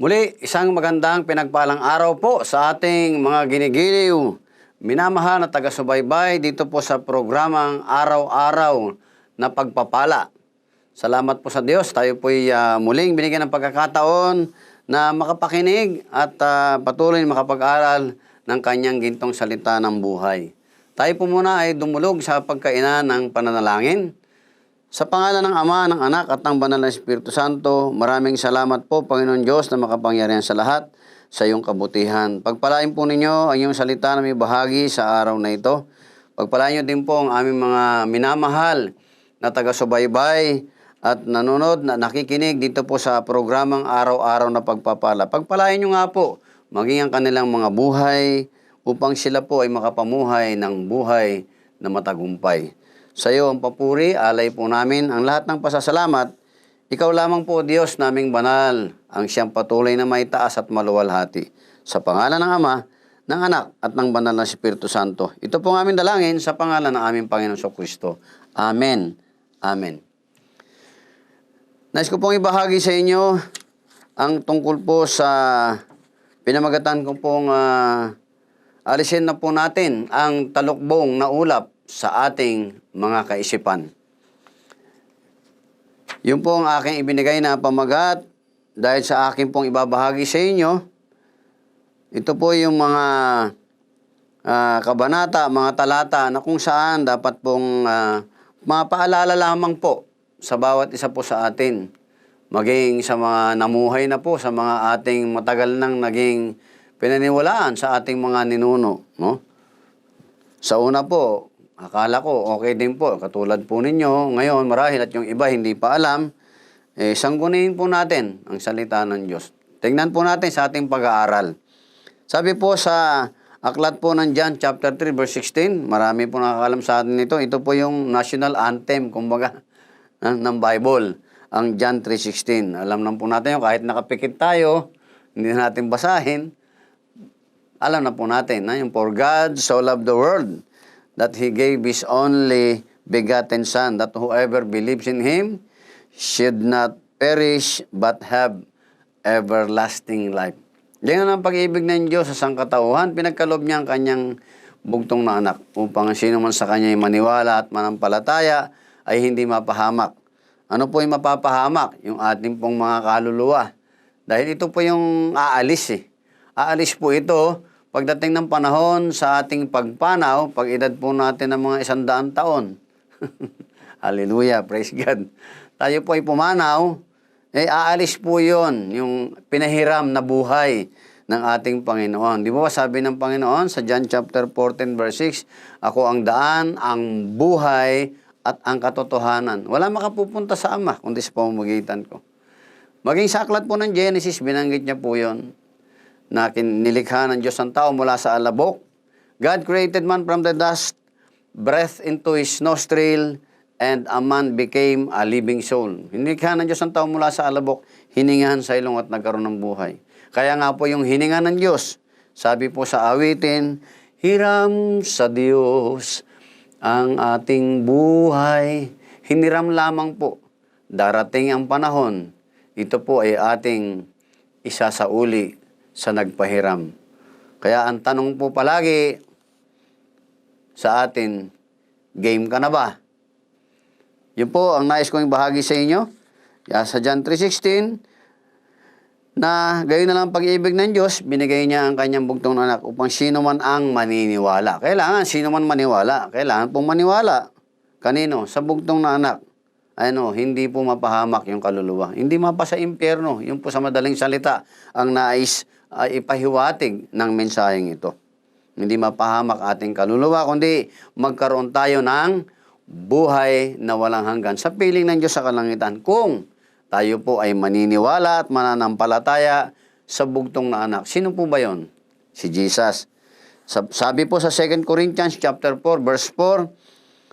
Muli, isang magandang pinagpalang araw po sa ating mga ginigiliw, minamahal na taga-subaybay dito po sa programang Araw-Araw na Pagpapala. Salamat po sa Diyos. Tayo po'y ah, muling binigyan ng pagkakataon na makapakinig at ah, patuloy makapag-aral ng kanyang gintong salita ng buhay. Tayo po muna ay dumulog sa pagkainan ng pananalangin. Sa pangalan ng Ama, ng Anak at ng Banal na Espiritu Santo, maraming salamat po, Panginoon Diyos na makapangyarihan sa lahat sa iyong kabutihan. Pagpalain po ninyo ang iyong salita na may bahagi sa araw na ito. Pagpalain niyo din po ang aming mga minamahal na taga-subaybay at nanonood na nakikinig dito po sa programang araw-araw na pagpapala. Pagpalain niyo nga po, maging ang kanilang mga buhay upang sila po ay makapamuhay ng buhay na matagumpay. Sa iyo ang papuri, alay po namin ang lahat ng pasasalamat. Ikaw lamang po, Diyos naming banal, ang siyang patuloy na may taas at maluwalhati. Sa pangalan ng Ama, ng Anak at ng Banal na Espiritu Santo. Ito po ang aming dalangin sa pangalan ng aming Panginoon sa Kristo. Amen. Amen. Nais ko pong ibahagi sa inyo ang tungkol po sa pinamagatan ko pong ah, alisin na po natin ang talukbong na ulap sa ating mga kaisipan. Yun po ang aking ibinigay na pamagat dahil sa akin pong ibabahagi sa inyo. Ito po yung mga ah, kabanata, mga talata na kung saan dapat pong ah, mapaalala lamang po sa bawat isa po sa atin. Maging sa mga namuhay na po, sa mga ating matagal nang naging pinaniwalaan sa ating mga ninuno. No? Sa una po, akala ko okay din po, katulad po ninyo. Ngayon, marahil at yung iba hindi pa alam, eh, sanggunin po natin ang salita ng Diyos. Tingnan po natin sa ating pag-aaral. Sabi po sa aklat po ng John chapter 3 verse 16, marami po nakakalam sa atin ito. Ito po yung national anthem, kumbaga, ng Bible, ang John 3.16. Alam na po natin yun, kahit nakapikit tayo, hindi na natin basahin, alam na po natin, na yung for God so loved the world that He gave His only begotten Son, that whoever believes in Him should not perish but have everlasting life. Yan ang pag-ibig ng Diyos sa sangkatauhan. Pinagkalob niya ang kanyang bugtong na anak upang ang sino man sa kanya ay maniwala at manampalataya ay hindi mapahamak. Ano po yung mapapahamak? Yung ating pong mga kaluluwa. Dahil ito po yung aalis eh. Aalis po ito pagdating ng panahon sa ating pagpanaw, pag edad po natin ng mga isandaan taon. Hallelujah, praise God. Tayo po ay pumanaw, eh aalis po yon yung pinahiram na buhay ng ating Panginoon. Di ba sabi ng Panginoon sa John chapter 14 verse 6, Ako ang daan, ang buhay, at ang katotohanan. Wala makapupunta sa Ama, kundi sa pamamagitan ko. Maging sa aklat po ng Genesis, binanggit niya po yon na nilikha ng Diyos ang tao mula sa alabok. God created man from the dust, breath into his nostril, and a man became a living soul. Nilikha ng Diyos ang tao mula sa alabok, hiningahan sa ilong at nagkaroon ng buhay. Kaya nga po yung hininga ng Diyos, sabi po sa awitin, Hiram sa Diyos ang ating buhay. Hiniram lamang po. Darating ang panahon, ito po ay ating isa sa uli sa nagpahiram. Kaya ang tanong po palagi sa atin, game ka na ba? Yun po ang nais kong bahagi sa inyo. Ya, sa John 3.16, na gayon na lang ang pag-ibig ng Diyos, binigay niya ang kanyang bugtong na anak upang sino man ang maniniwala. Kailangan, sino man maniwala. Kailangan pong maniwala. Kanino? Sa bugtong na anak. Ano, hindi po mapahamak yung kaluluwa. Hindi mapa sa impyerno. Yung po sa madaling salita, ang nais ay ipahiwatig ng mensaheng ito. Hindi mapahamak ating kaluluwa, kundi magkaroon tayo ng buhay na walang hanggan sa piling ng Diyos sa kalangitan. Kung tayo po ay maniniwala at mananampalataya sa bugtong na anak. Sino po ba yon? Si Jesus. Sab- Sabi po sa 2 Corinthians chapter 4 verse 4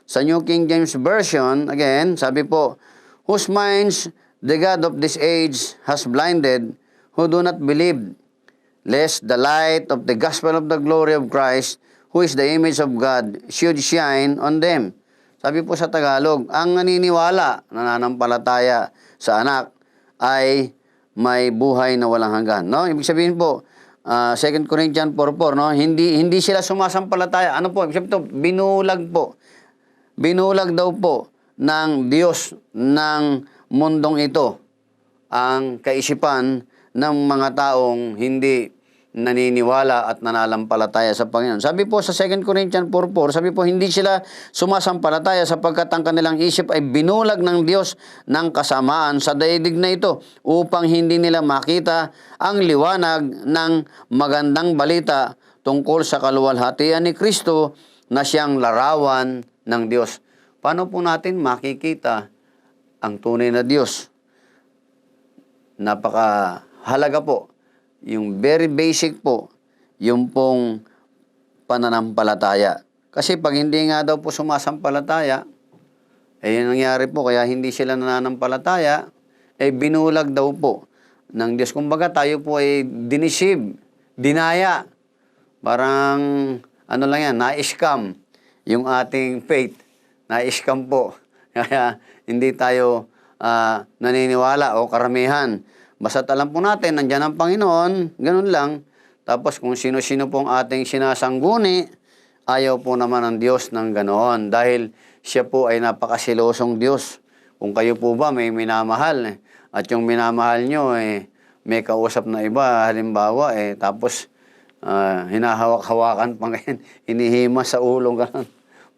sa New King James Version, again, sabi po, whose minds the God of this age has blinded, who do not believe, lest the light of the gospel of the glory of Christ, who is the image of God, should shine on them. Sabi po sa Tagalog, ang naniniwala, nananampalataya sa anak, ay may buhay na walang hanggan. No? Ibig sabihin po, ah, 2 Corinthians 4.4, no? hindi, hindi sila sumasampalataya. Ano po? Ibig sabihin po, binulag po. Binulag daw po ng Diyos ng mundong ito ang kaisipan ng mga taong hindi naniniwala at nananampalataya sa Panginoon. Sabi po sa 2 Corinthians 4.4, sabi po hindi sila sumasampalataya sapagkat ang kanilang isip ay binulag ng Diyos ng kasamaan sa daigdig na ito upang hindi nila makita ang liwanag ng magandang balita tungkol sa kaluwalhatian ni Kristo na siyang larawan ng Diyos. Paano po natin makikita ang tunay na Diyos? Napaka halaga po. Yung very basic po, yung pong pananampalataya. Kasi pag hindi nga daw po sumasampalataya, eh nangyari po, kaya hindi sila nananampalataya, eh binulag daw po ng Diyos. Kumbaga tayo po ay dinisib, dinaya. Parang ano lang yan, na-scam yung ating faith. Na-scam po. Kaya hindi tayo ah, naniniwala o karamihan. Basta't alam po natin, nandyan ang Panginoon, ganun lang. Tapos kung sino-sino pong ating sinasangguni, ayaw po naman ng Diyos ng ganoon. Dahil siya po ay napakasilosong Diyos. Kung kayo po ba may minamahal, eh, at yung minamahal nyo, eh, may kausap na iba, halimbawa, eh, tapos ah, hinahawak-hawakan pa ngayon, hinihima sa ulong, ganun.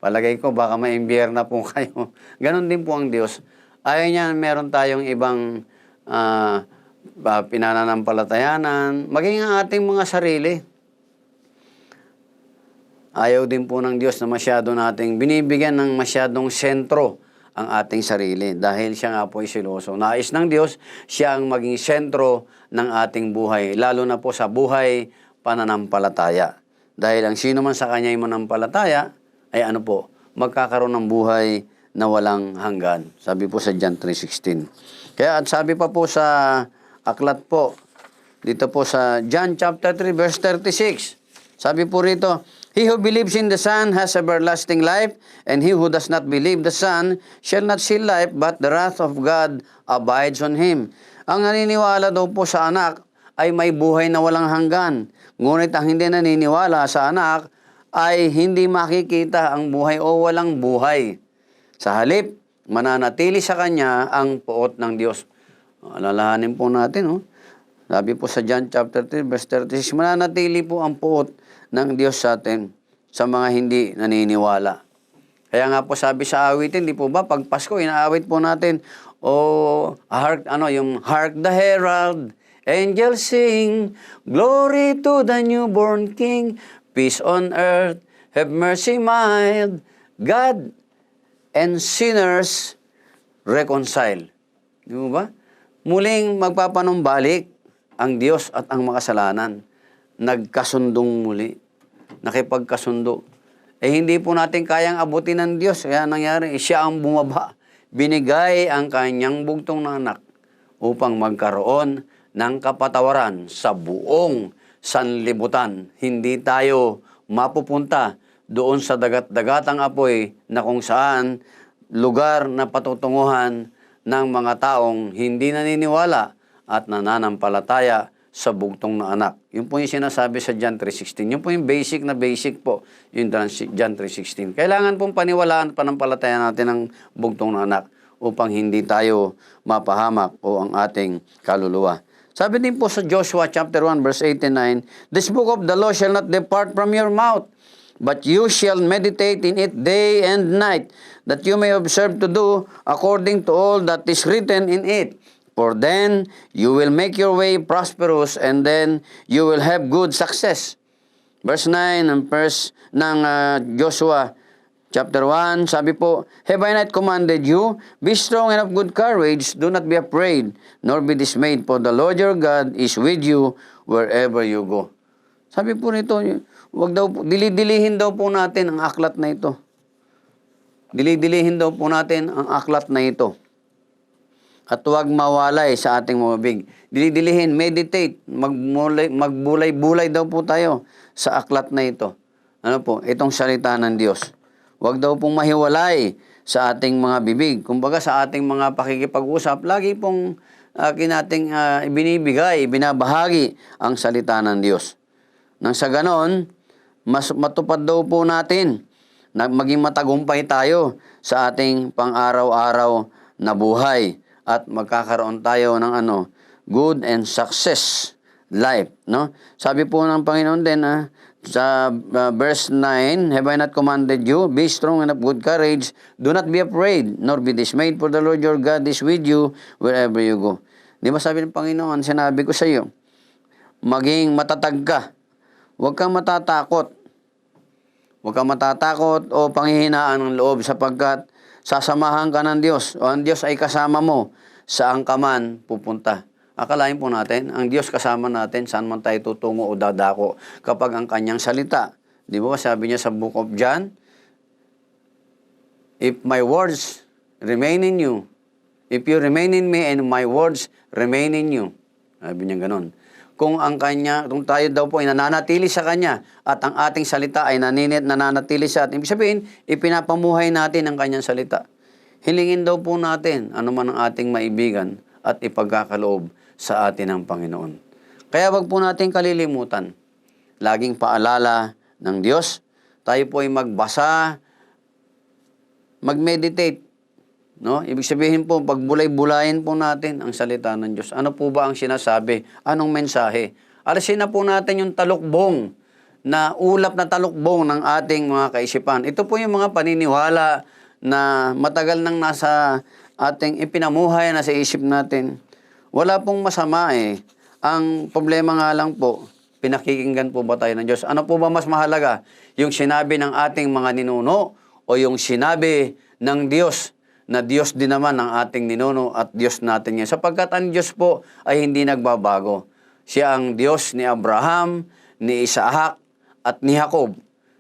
Palagay ko, baka maimbyer na po kayo. Ganon din po ang Diyos. Ayaw niya, meron tayong ibang ah, ba, pinananampalatayanan, maging ang ating mga sarili. Ayaw din po ng Diyos na masyado nating binibigyan ng masyadong sentro ang ating sarili dahil siya nga po ay siloso. Nais ng Diyos, siya ang maging sentro ng ating buhay, lalo na po sa buhay pananampalataya. Dahil ang sino man sa kanya ay manampalataya, ay ano po, magkakaroon ng buhay na walang hanggan. Sabi po sa John 3.16. Kaya at sabi pa po sa aklat po, dito po sa John chapter 3 verse 36. Sabi po rito, He who believes in the Son has everlasting life, and he who does not believe the Son shall not see life, but the wrath of God abides on him. Ang naniniwala daw po sa anak ay may buhay na walang hanggan. Ngunit ang hindi naniniwala sa anak ay hindi makikita ang buhay o walang buhay. Sa halip, mananatili sa kanya ang puot ng Diyos. Alalahanin po natin, oh. Sabi po sa John chapter 3, verse 36, mananatili po ang puot ng Diyos sa atin sa mga hindi naniniwala. Kaya nga po sabi sa awitin, di po ba, pag Pasko, inaawit po natin, oh, hark, ano, yung Hark the Herald, angels sing, glory to the newborn King, peace on earth, have mercy mild, God and sinners reconcile. Di ba? Muling magpapanumbalik ang Diyos at ang makasalanan. Nagkasundong muli. Nakipagkasundo. Eh hindi po natin kayang abutin ng Diyos. Kaya nangyari, siya ang bumaba. Binigay ang kanyang bugtong na anak upang magkaroon ng kapatawaran sa buong sanlibutan. Hindi tayo mapupunta doon sa dagat-dagatang apoy na kung saan lugar na patutunguhan ng mga taong hindi naniniwala at nananampalataya sa bugtong na anak. Yun po yung sinasabi sa John 3.16. Yun po yung basic na basic po, yung John 3.16. Kailangan pong paniwalaan at panampalataya natin ang bugtong na anak upang hindi tayo mapahamak o ang ating kaluluwa. Sabi din po sa Joshua chapter 1 verse 89, This book of the law shall not depart from your mouth, but you shall meditate in it day and night, that you may observe to do according to all that is written in it. For then you will make your way prosperous, and then you will have good success. Verse 9 ng verse ng ah, Joshua chapter 1, sabi po, Have I not commanded you? Be strong and of good courage, do not be afraid, nor be dismayed, for the Lord your God is with you wherever you go. Sabi po nito, wag daw dilidilihin daw po natin ang aklat na ito. Dilidilihin daw po natin ang aklat na ito. At huwag mawalay sa ating mga bibig. Dilidilihin, meditate, magmulay, magbulay-bulay daw po tayo sa aklat na ito. Ano po? Itong salita ng Diyos. Huwag daw pong mahiwalay sa ating mga bibig. Kumbaga sa ating mga pakikipag-usap, lagi pong akin nating ah, ibinibigay, binabahagi ang salita ng Diyos. Nang sa ganon, mas matupad daw po natin na maging matagumpay tayo sa ating pang-araw-araw na buhay at magkakaroon tayo ng ano, good and success life, no? Sabi po ng Panginoon din ah, sa ah, verse 9, Have I not commanded you? Be strong and of good courage. Do not be afraid, nor be dismayed, for the Lord your God is with you wherever you go. Di ba sabi ng Panginoon, sinabi ko sa iyo, maging matatag ka. Huwag kang matatakot. Huwag kang matatakot o panghihinaan ng loob sapagkat sasamahan ka ng Diyos o ang Diyos ay kasama mo saan ka man pupunta. Akalain po natin, ang Diyos kasama natin saan man tayo tutungo o dadako kapag ang kanyang salita. Di ba sabi niya sa book of John, If my words remain in you, if you remain in me and my words remain in you. Sabi niya ganun. Kung ang kanya, kung tayo daw po ay nananatili sa kanya at ang ating salita ay naninit, nananatili sa atin, ibig sabihin, ipinapamuhay natin ang kanyang salita. Hilingin daw po natin ano man ang ating maibigan at ipagkakaloob sa atin ng Panginoon. Kaya wag po natin kalilimutan. Laging paalala ng Diyos. Tayo po ay magbasa, mag-meditate. No? Ibig sabihin po, pagbulay-bulayin po natin ang salita ng Diyos. Ano po ba ang sinasabi? Anong mensahe? Alisin na po natin yung talukbong na ulap na talukbong ng ating mga kaisipan. Ito po yung mga paniniwala na matagal nang nasa ating ipinamuhay na sa isip natin. Wala pong masama eh. Ang problema nga lang po, pinakikinggan po ba tayo ng Diyos? Ano po ba mas mahalaga? Yung sinabi ng ating mga ninuno o yung sinabi ng Diyos na Diyos din naman ang ating ninuno at Diyos natin yan. Sapagkat ang Diyos po ay hindi nagbabago. Siya ang Diyos ni Abraham, ni Isaac, at ni Jacob.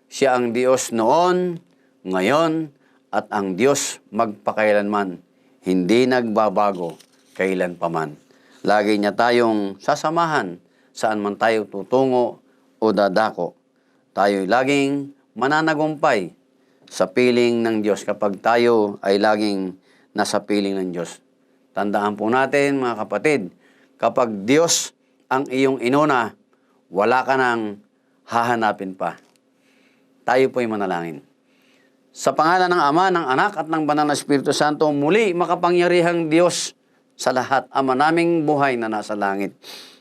Siya ang Diyos noon, ngayon, at ang Diyos magpakailanman. Hindi nagbabago kailan paman. Lagi niya tayong sasamahan saan man tayo tutungo o dadako. Tayo'y laging mananagumpay sa piling ng Diyos kapag tayo ay laging nasa piling ng Diyos. Tandaan po natin mga kapatid, kapag Diyos ang iyong inuna, wala ka nang hahanapin pa. Tayo po'y manalangin. Sa pangalan ng Ama, ng Anak at ng Banal na Espiritu Santo, muli makapangyarihang Diyos sa lahat, Ama naming buhay na nasa langit,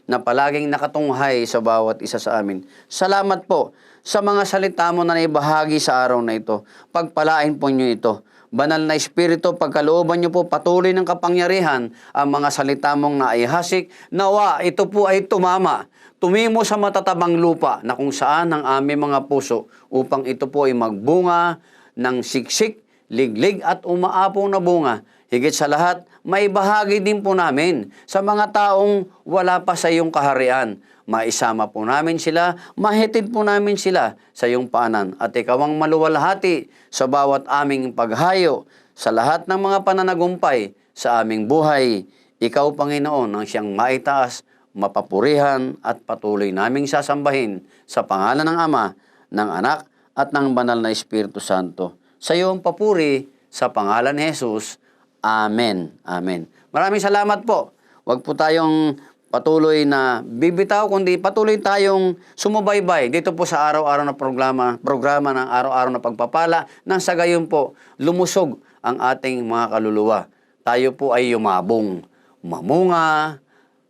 na palaging nakatunghay sa bawat isa sa amin. Salamat po sa mga salita mo na naibahagi sa araw na ito. Pagpalain po niyo ito. Banal na Espiritu, pagkalooban niyo po patuloy ng kapangyarihan ang mga salita mong naihasik. Nawa, ito po ay tumama. Tumimo sa matatabang lupa na kung saan ang aming mga puso upang ito po ay magbunga ng siksik, liglig at umaapaw na bunga. Higit sa lahat, may bahagi din po namin sa mga taong wala pa sa iyong kaharian. Maisama po namin sila, mahitid po namin sila sa iyong paanan. At ikaw ang maluwalhati sa bawat aming paghayo, sa lahat ng mga pananagumpay sa aming buhay. Ikaw, Panginoon, ang siyang maitaas, mapapurihan at patuloy naming sasambahin sa pangalan ng Ama, ng Anak, at ng Banal na Espiritu Santo. Sa iyong papuri, sa pangalan ni Jesus, Amen. Amen. Maraming salamat po. Huwag po tayong patuloy na bibitaw, kundi patuloy tayong sumubaybay dito po sa araw-araw na programa, programa ng araw-araw na pagpapala nang sa gayon po lumusog ang ating mga kaluluwa. Tayo po ay yumabong, mamunga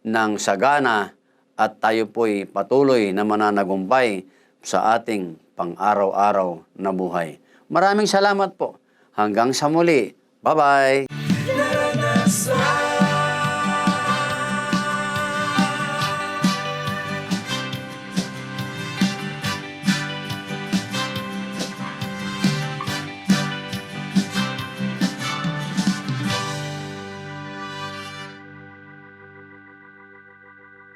ng sagana at tayo po ay patuloy na mananagumpay sa ating pang-araw-araw na buhay. Maraming salamat po. Hanggang sa muli. 拜拜。